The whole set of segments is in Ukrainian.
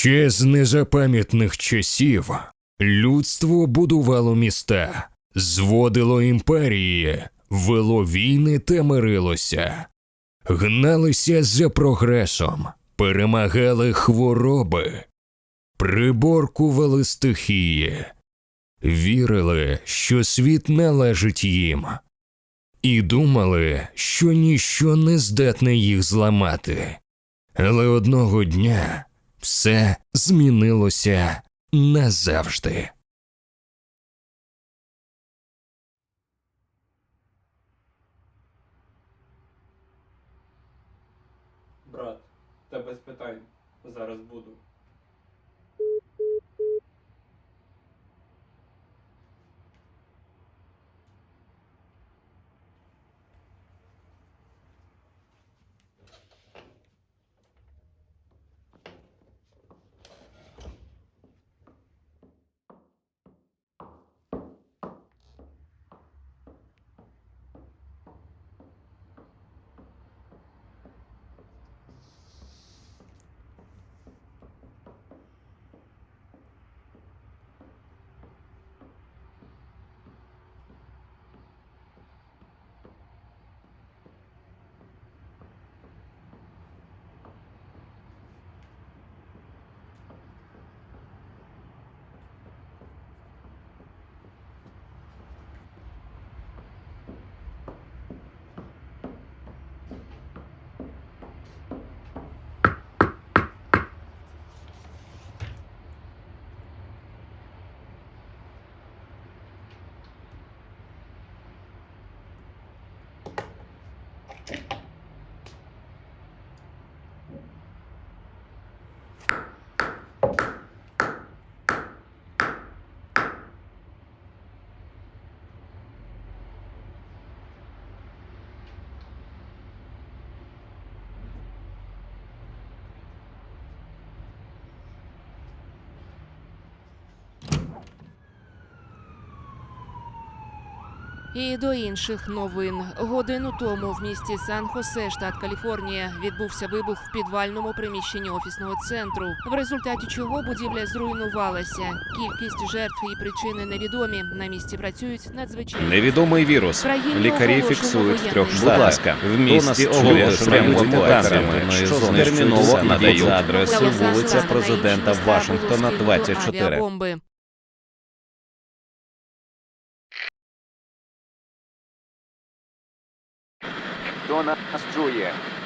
Ще з незапам'ятних часів людство будувало міста, зводило імперії, вело війни та мирилося, гналися за прогресом, перемагали хвороби, приборкували стихії, вірили, що світ належить їм, і думали, що ніщо не здатне їх зламати. Але одного дня все змінилося назавжди. Брат, та без питань. Зараз буду. І до інших новин годину тому в місті Сан-Хосе, штат Каліфорнія, відбувся вибух в підвальному приміщенні офісного центру, в результаті чого будівля зруйнувалася. Кількість жертв і причини невідомі. На місці працюють надзвичайні Невідомий вірус. Країні Лікарі фіксують в трьох штатах. Будь ласка, в місті оголошують що що терміново надають Залишилася вулиця президента Вашингтона, було скинуто 24.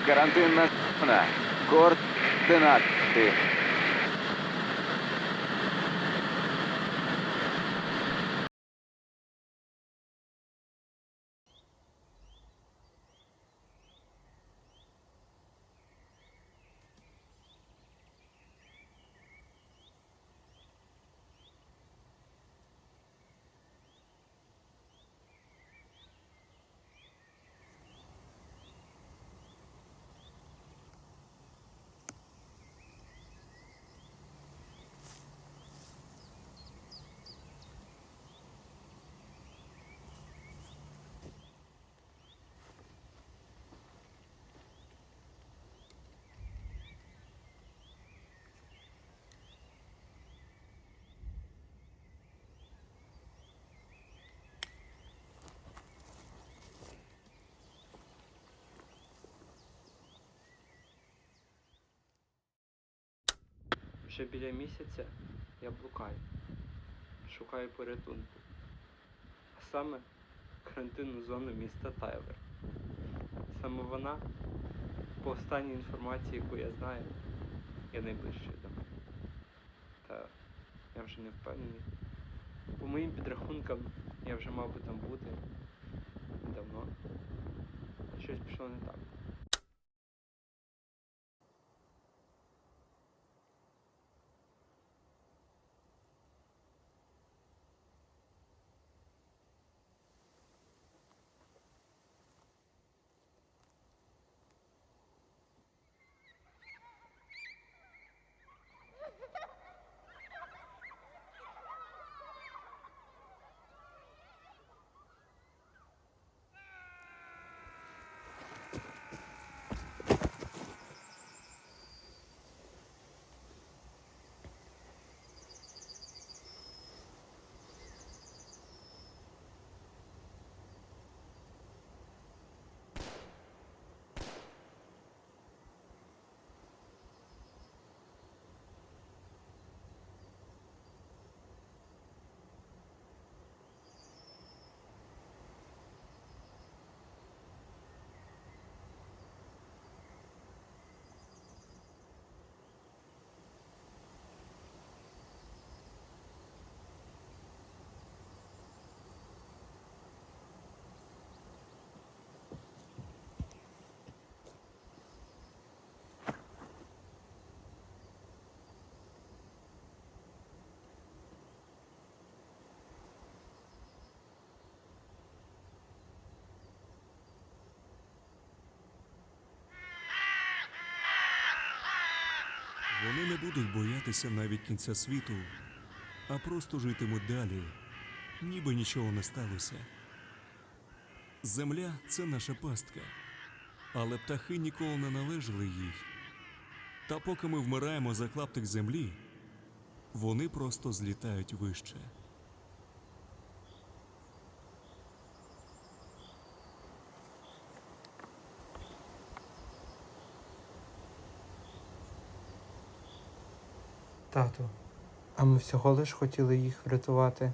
Карантинна зона. Координати. Вже біля місяця я блукаю, шукаю порятунку. А саме карантинну зону міста Тайлер. Саме вона, по останній інформації, яку я знаю, є найближчою до мене. Та я вже не впевнений. По моїм підрахункам, я вже мав би там бути давно. Щось пішло не так. Вони не будуть боятися навіть кінця світу, а просто житимуть далі, ніби нічого не сталося. Земля це наша пастка, але птахи ніколи не належали їй. Та поки ми вмираємо за клаптик землі, вони просто злітають вище. Тату, а ми всього лиш хотіли їх врятувати.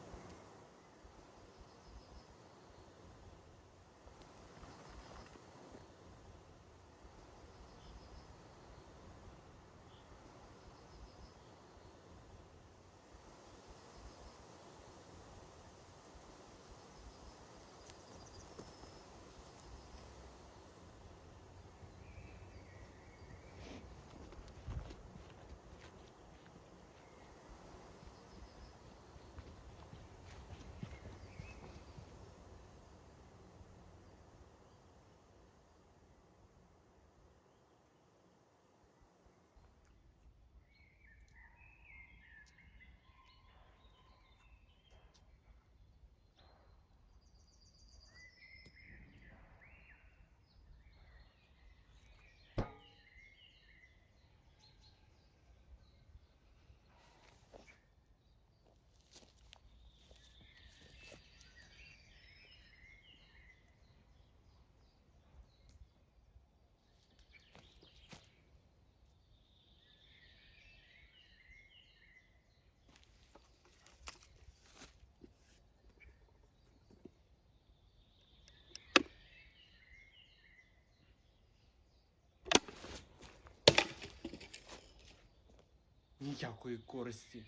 Ніякої користі.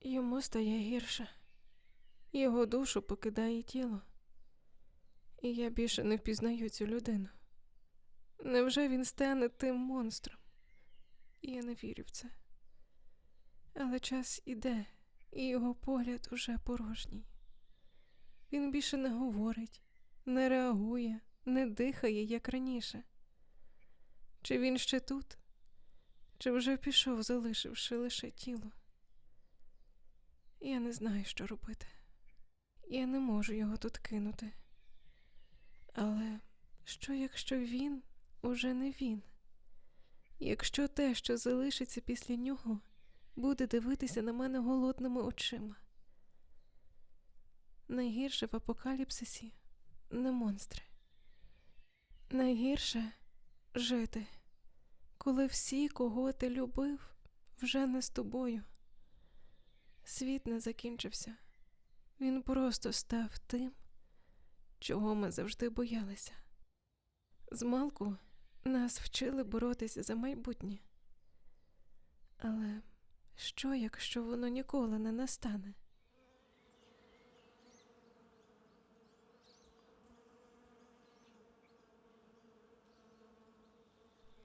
Йому стає гірше. Його душу покидає тіло. І я більше не впізнаю цю людину. Невже він стане тим монстром? Я не вірю в це. Але час іде, і його погляд уже порожній. Він більше не говорить, не реагує, не дихає, як раніше. Чи він ще тут? Чи вже пішов, залишивши лише тіло? Я не знаю, що робити. Я не можу його тут кинути. Але що, якщо він уже не він? Якщо те, що залишиться після нього, буде дивитися на мене голодними очима? Найгірше в апокаліпсисі не монстри. Найгірше жити, коли всі, кого ти любив, вже не з тобою. Світ не закінчився. Він просто став тим, чого ми завжди боялися. Змалку нас вчили боротися за майбутнє. Але що, якщо воно ніколи не настане?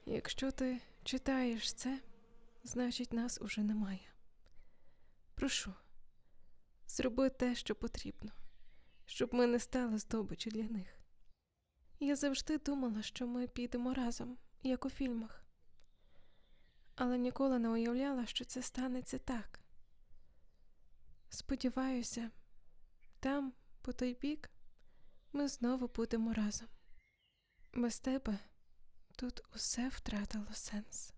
Якщо ти читаєш це, значить нас уже немає. Прошу, зроби те, що потрібно, щоб ми не стали здобичі для них. Я завжди думала, що ми підемо разом, як у фільмах, але ніколи не уявляла, що це станеться так. Сподіваюся, там, по той бік, ми знову будемо разом. Без тебе тут усе втратило сенс.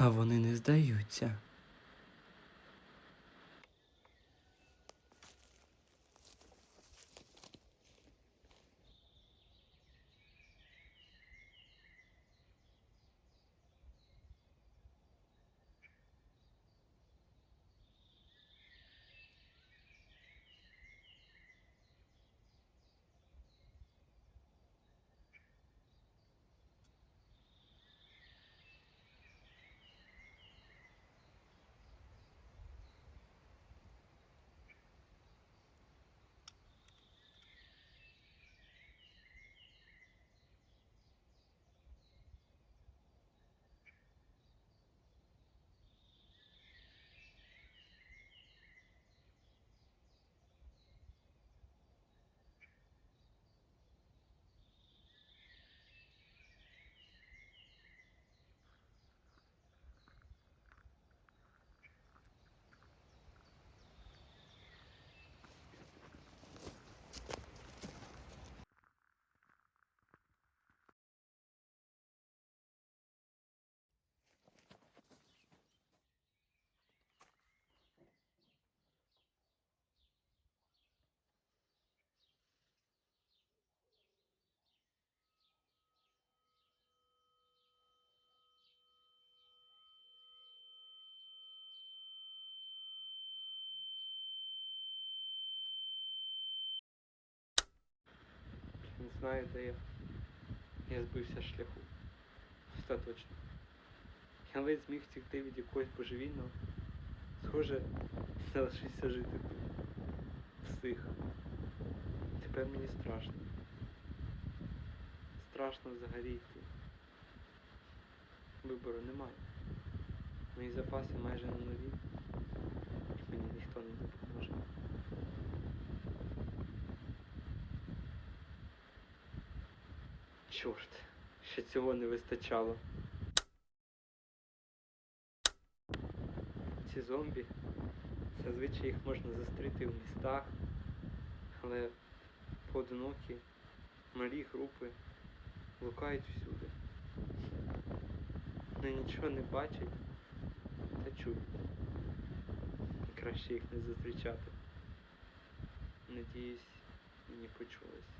А вони не здаються. Не знаю, де я. Я збився шляху. Остаточно. Я ледь зміг втекти від якогось божевільного. Схоже, залишився жити тут. Псих. Тепер мені страшно. Страшно взагалі йти. Вибору немає. Мої запаси майже на нулі. Мені ніхто не допоможе. Чорт, ще цього не вистачало. Ці зомбі. Зазвичай їх можна зустріти в містах, але поодинокі, малі групи лукають всюди. Вони нічого не бачать та чують. Краще їх не зустрічати. Надіюсь, мені почулось.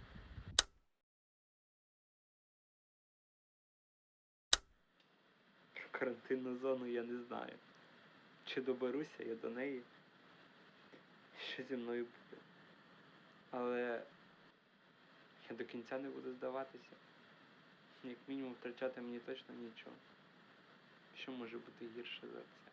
Карантинну зону я не знаю. Чи доберуся я до неї? Що зі мною буде? Але я до кінця не буду здаватися. Як мінімум втрачати мені точно нічого. Що може бути гірше за це?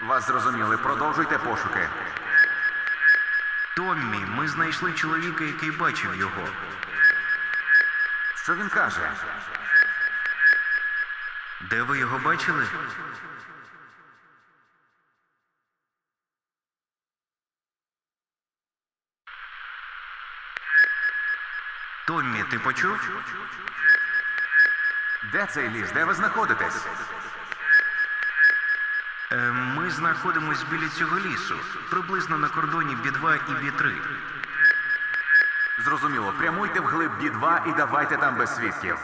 Вас зрозуміли. Продовжуйте пошуки. Томмі, ми знайшли чоловіка, який бачив його. Що він каже? Де ви його бачили? Томмі, ти почув? Де цей ліс? Де ви знаходитесь? Е, знаходимось біля цього лісу, приблизно на кордоні Бі-2 і Бі-3. Зрозуміло, прямуйте вглиб Бі-2 і давайте там без свідків.